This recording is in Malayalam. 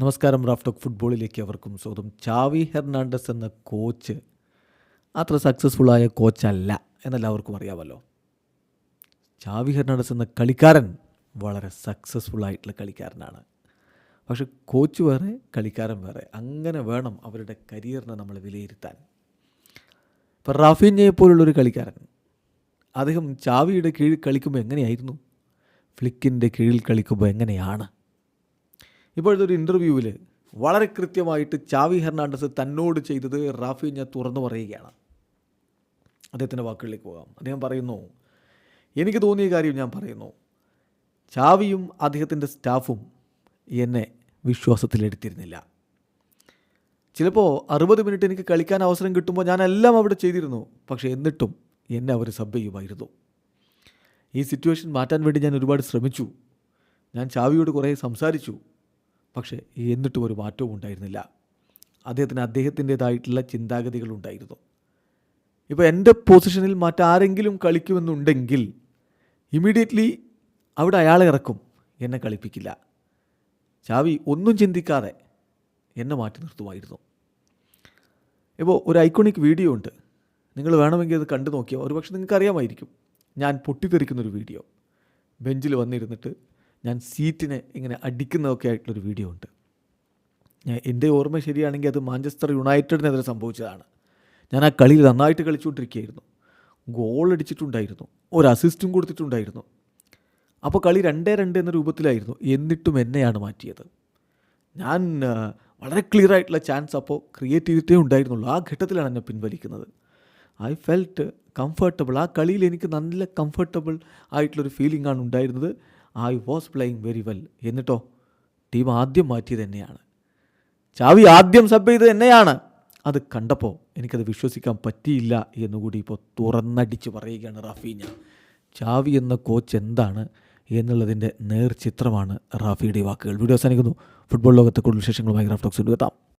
നമസ്കാരം റാഫ്റ്റോക്ക് ഫുട്ബോളിലേക്ക് അവർക്കും സ്വാഗതം. ചാവി ഹെർണാണ്ടസ് എന്ന കോച്ച് അത്ര സക്സസ്ഫുൾ ആയ കോച്ചല്ല എന്നെല്ലാവർക്കും അറിയാമല്ലോ. ചാവി ഹെർണാണ്ടസ് എന്ന കളിക്കാരൻ വളരെ സക്സസ്ഫുൾ ആയിട്ടുള്ള കളിക്കാരനാണ്. പക്ഷെ കോച്ച് വേറെ കളിക്കാരൻ വേറെ. അങ്ങനെ വേണം അവരുടെ കരിയറിനെ നമ്മൾ വിലയിരുത്താൻ. ഇപ്പം റാഫിഞ്ഞയെ പോലുള്ളൊരു കളിക്കാരൻ. അദ്ദേഹം ചാവിയുടെ കീഴിൽ കളിക്കുമ്പോൾ എങ്ങനെയായിരുന്നു? ഫ്ലിക്കിന്റെ കീഴിൽ കളിക്കുമ്പോൾ എങ്ങനെയാണ്? ഇപ്പോഴത്തെ ഒരു ഇന്റർവ്യൂവിൽ വളരെ കൃത്യമായിട്ട് ചാവി ഹെർണാണ്ടസ് തന്നോട് ചെയ്തത് റാഫിഞ്ഞ തുറന്നു പറയുകയാണ്. അദ്ദേഹത്തിന്റെ വാക്കുകളിലേക്ക് പോകാം. അദ്ദേഹം പറയുന്നു എനിക്ക് തോന്നിയ കാര്യം ഞാൻ പറയുന്നു. ചാവിയും അദ്ദേഹത്തിന്റെ സ്റ്റാഫും എന്നെ വിശ്വാസത്തിലെടുത്തിരുന്നില്ല ചിലപ്പോൾ അറുപത് മിനിറ്റ് എനിക്ക് കളിക്കാൻ അവസരം കിട്ടുമ്പോൾ ഞാനെല്ലാം അവിടെ ചെയ്തിരുന്നു. പക്ഷേ എന്നിട്ടും എന്നെ അവർ സബ് ചെയ്യുമായിരുന്നു. ഈ സിറ്റുവേഷൻ മാറ്റാൻ വേണ്ടി ഞാൻ ഒരുപാട് ശ്രമിച്ചു. ഞാൻ ചാവിയോട് കുറേ സംസാരിച്ചു. പക്ഷേ എന്നിട്ടും ഒരു മാറ്റവും ഉണ്ടായിരുന്നില്ല. അദ്ദേഹത്തിന് അദ്ദേഹത്തിന്റേതായിട്ടുള്ള ചിന്താഗതികളുണ്ടായിരുന്നു ഇപ്പോൾ എന്റെ പൊസിഷനിൽ മറ്റാരെങ്കിലും കളിക്കുമെന്നുണ്ടെങ്കിൽ ഇമ്മീഡിയറ്റ്ലി അവിടെ അയാളെ ഇറക്കും. എന്നെ കളിപ്പിക്കില്ല. ചാവി ഒന്നും ചിന്തിക്കാതെ എന്നെ മാറ്റി നിർത്തുമായിരുന്നു. ഇപ്പോൾ ഒരു ഐക്കോണിക് വീഡിയോ ഉണ്ട്. നിങ്ങൾ വേണമെങ്കിൽ അത് കണ്ടു നോക്കിയാൽ ഒരുപക്ഷെ നിങ്ങൾക്ക് അറിയാമായിരിക്കും ഞാൻ പൊട്ടിത്തെറിക്കുന്നൊരു വീഡിയോ. ബെഞ്ചിൽ വന്നിരുന്നിട്ട് ഞാൻ സീറ്റിനെ ഇങ്ങനെ അടിക്കുന്നതൊക്കെ ആയിട്ടുള്ളൊരു വീഡിയോ ഉണ്ട്. ഞാൻ എന്റെ ഓർമ്മ ശരിയാണെങ്കിൽ അത് മാഞ്ചസ്റ്റർ യുണൈറ്റഡിനെതിരെ സംഭവിച്ചതാണ്. ഞാൻ ആ കളിയിൽ നന്നായിട്ട് കളിച്ചുകൊണ്ടിരിക്കുകയായിരുന്നു. ഗോൾ അടിച്ചിട്ടുണ്ടായിരുന്നു. ഒരു അസിസ്റ്റും കൊടുത്തിട്ടുണ്ടായിരുന്നു. അപ്പോൾ കളി രണ്ടേ രണ്ട് എന്ന രൂപത്തിലായിരുന്നു. എന്നിട്ടും എന്നെയാണ് മാറ്റിയത്. ഞാൻ വളരെ ക്ലിയർ ആയിട്ടുള്ള ചാൻസ് അപ്പോൾ ക്രിയേറ്റ് ചെയ്തിട്ടേ ഉണ്ടായിരുന്നുള്ളൂ. ആ ഘട്ടത്തിലാണ് എന്നെ പിൻവലിക്കുന്നത്. ഐ ഫെൽറ്റ് കംഫർട്ടബിൾ ആ കളിയിൽ എനിക്ക് നല്ല കംഫർട്ടബിൾ ആയിട്ടുള്ളൊരു ഫീലിംഗ് ആണ് ഉണ്ടായിരുന്നത്. I was playing very well എന്നിട്ടോ? ടീം ആദ്യം മാറ്റിയത് എന്നെയാണ്. ചാവി ആദ്യം സബ് ചെയ്തത് എന്നെയാണ്. അത് കണ്ടപ്പോൾ എനിക്കത് വിശ്വസിക്കാൻ പറ്റിയില്ല എന്നുകൂടി ഇപ്പോൾ തുറന്നടിച്ച് പറയുകയാണ് റാഫീഞ്ഞ. ചാവി എന്ന കോച്ച് എന്താണ് എന്നുള്ളതിന്റെ നേർചിത്രമാണ് റാഫിയുടെ ഈ വാക്കുകൾ. വീഡിയോ അവസാനിക്കുന്നു. ഫുട്ബോൾ ലോകത്തെ കൂടുതൽ വിശേഷങ്ങളുമായി റാഫ് ടോക്സിൽ എത്താം.